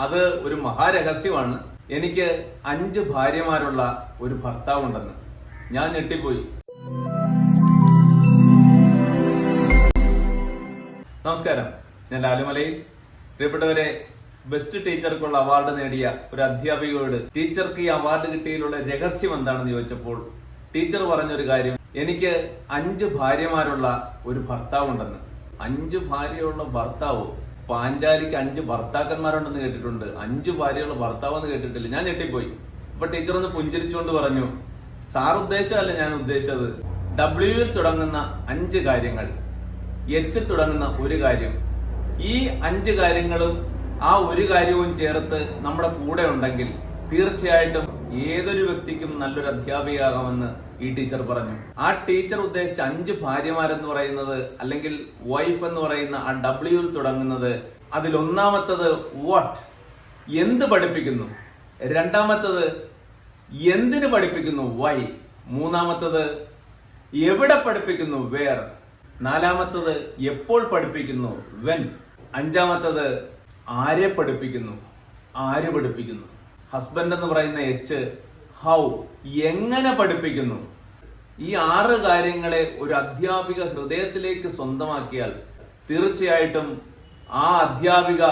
അത് ഒരു മഹാരഹസ്യമാണ്. എനിക്ക് അഞ്ച് ഭാര്യമാരുള്ള ഒരു ഭർത്താവുണ്ടെന്ന്. ഞാൻ ഞെട്ടിപ്പോയി. നമസ്കാരം. ഞാൻ ലാലുമലയിൽ. പ്രിയപ്പെട്ടവരെ ബെസ്റ്റ് ടീച്ചർക്കുള്ള അവാർഡ് നേടിയ ഒരു അധ്യാപികയോട് ടീച്ചർക്ക് ഈ അവാർഡ് കിട്ടിയതിലുള്ള രഹസ്യം എന്താണെന്ന് ചോദിച്ചപ്പോൾ ടീച്ചർ പറഞ്ഞൊരു കാര്യം. എനിക്ക് അഞ്ച് ഭാര്യമാരുള്ള ഒരു ഭർത്താവുണ്ടെന്ന്. അഞ്ച് ഭാര്യയുള്ള ഭർത്താവോ പാഞ്ചാലിക്ക് അഞ്ച് ഭർത്താക്കന്മാരുണ്ടെന്ന് കേട്ടിട്ടുണ്ട്. അഞ്ച് ഭാര്യകൾ ഭർത്താവ് എന്ന് കേട്ടിട്ടില്ല. ഞാൻ ഞെട്ടിപ്പോയി. അപ്പൊ ടീച്ചർ ഒന്ന് പുഞ്ചിരിച്ചുകൊണ്ട് പറഞ്ഞു സാർ ഉദ്ദേശമല്ല ഞാൻ ഉദ്ദേശിച്ചത്. ഡബ്ല്യുവിൽ തുടങ്ങുന്ന അഞ്ച് കാര്യങ്ങൾ എച്ച് തുടങ്ങുന്ന ഒരു കാര്യം. ഈ അഞ്ച് കാര്യങ്ങളും ആ ഒരു കാര്യവും ചേർത്ത് നമ്മുടെ കൂടെ ഉണ്ടെങ്കിൽ തീർച്ചയായിട്ടും ഏതൊരു വ്യക്തിക്കും നല്ലൊരു അധ്യാപികയാകാമെന്ന് ഈ ടീച്ചർ പറഞ്ഞു. ആ ടീച്ചർ ഉദ്ദേശിച്ച അഞ്ച് ഭാര്യമാരെന്ന് പറയുന്നത് അല്ലെങ്കിൽ വൈഫ് എന്ന് പറയുന്ന ആ ഡബ്ല്യു തുടങ്ങുന്നത് അതിൽ ഒന്നാമത്തത് വാട്ട് എന്ത് പഠിപ്പിക്കുന്നു? രണ്ടാമത്തത് എന്തിന് പഠിപ്പിക്കുന്നു? വൈ മൂന്നാമത്തത് എവിടെ പഠിപ്പിക്കുന്നു? വേർ നാലാമത്തത് എപ്പോൾ പഠിപ്പിക്കുന്നു? വെൻ അഞ്ചാമത്തത് ആരെ പഠിപ്പിക്കുന്നു? ആര് പഠിപ്പിക്കുന്നു? ഹസ്ബൻഡ് എന്ന് പറയുന്ന എച്ച് ഹൗ എങ്ങനെ പഠിപ്പിക്കുന്നു? ഈ ആറ് കാര്യങ്ങളെ ഒരു അധ്യാപിക ഹൃദയത്തിലേക്ക് സ്വന്തമാക്കിയാൽ തീർച്ചയായിട്ടും ആ അധ്യാപിക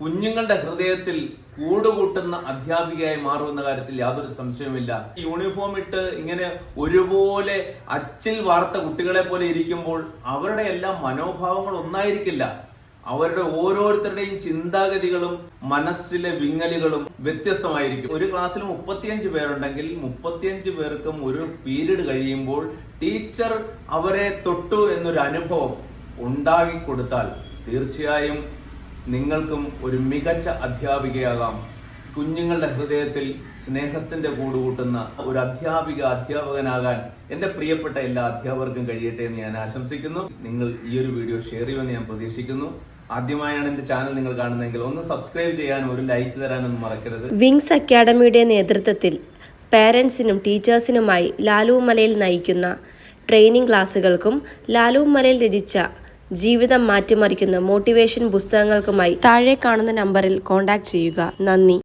കുഞ്ഞുങ്ങളുടെ ഹൃദയത്തിൽ കൂടുകൂട്ടുന്ന അധ്യാപികയായി മാറുമെന്ന കാര്യത്തിൽ യാതൊരു സംശയവുമില്ല. യൂണിഫോം ഇട്ട് ഇങ്ങനെ ഒരുപോലെ അച്ചിൽ വാർത്ത കുട്ടികളെ പോലെ ഇരിക്കുമ്പോൾ അവരുടെ എല്ലാം മനോഭാവങ്ങൾ ഒന്നായിരിക്കില്ല. അവരുടെ ഓരോരുത്തരുടെയും ചിന്താഗതികളും മനസ്സിലെ വിങ്ങലുകളും വ്യത്യസ്തമായിരിക്കും. ഒരു ക്ലാസ്സിൽ മുപ്പത്തിയഞ്ച് പേരുണ്ടെങ്കിൽ മുപ്പത്തിയഞ്ച് പേർക്കും ഒരു പീരീഡ് കഴിയുമ്പോൾ ടീച്ചർ അവരെ തൊട്ടു എന്നൊരു അനുഭവം ഉണ്ടാക്കി കൊടുത്താൽ തീർച്ചയായും നിങ്ങൾക്കും ഒരു മികച്ച അധ്യാപികയാകാം. കുഞ്ഞുങ്ങളുടെ ഹൃദയത്തിൽ സ്നേഹത്തിന്റെ കൂട് കൂട്ടുന്ന ഒരു അധ്യാപിക അധ്യാപകനാകാൻ എന്റെ പ്രിയപ്പെട്ട എല്ലാ അധ്യാപകർക്കും കഴിയട്ടെ എന്ന് ഞാൻ ആശംസിക്കുന്നു. നിങ്ങൾ ഈ ഒരു വീഡിയോ ഷെയർ ചെയ്യുമെന്ന് ഞാൻ പ്രതീക്ഷിക്കുന്നു. ആദ്യമായാണ് എന്റെ ചാനൽ നിങ്ങൾ കാണുന്നതെങ്കിൽ ഒന്ന് സബ്സ്ക്രൈബ് ചെയ്യാനും ഒരു ലൈക്ക് തരാനൊന്നും മറക്കരുത്. വിങ്സ് അക്കാഡമിയുടെ നേതൃത്വത്തിൽ പാരൻസിനും ടീച്ചേഴ്സിനുമായി ലാലു മലയിൽ നയിക്കുന്ന ട്രെയിനിങ് ക്ലാസുകൾക്കും ലാലു മലയിൽ രചിച്ച ജീവിതം മാറ്റിമറിക്കുന്ന മോട്ടിവേഷൻ പുസ്തകങ്ങൾക്കുമായി താഴെ കാണുന്ന നമ്പറിൽ കോൺടാക്ട് ചെയ്യുക. നന്ദി.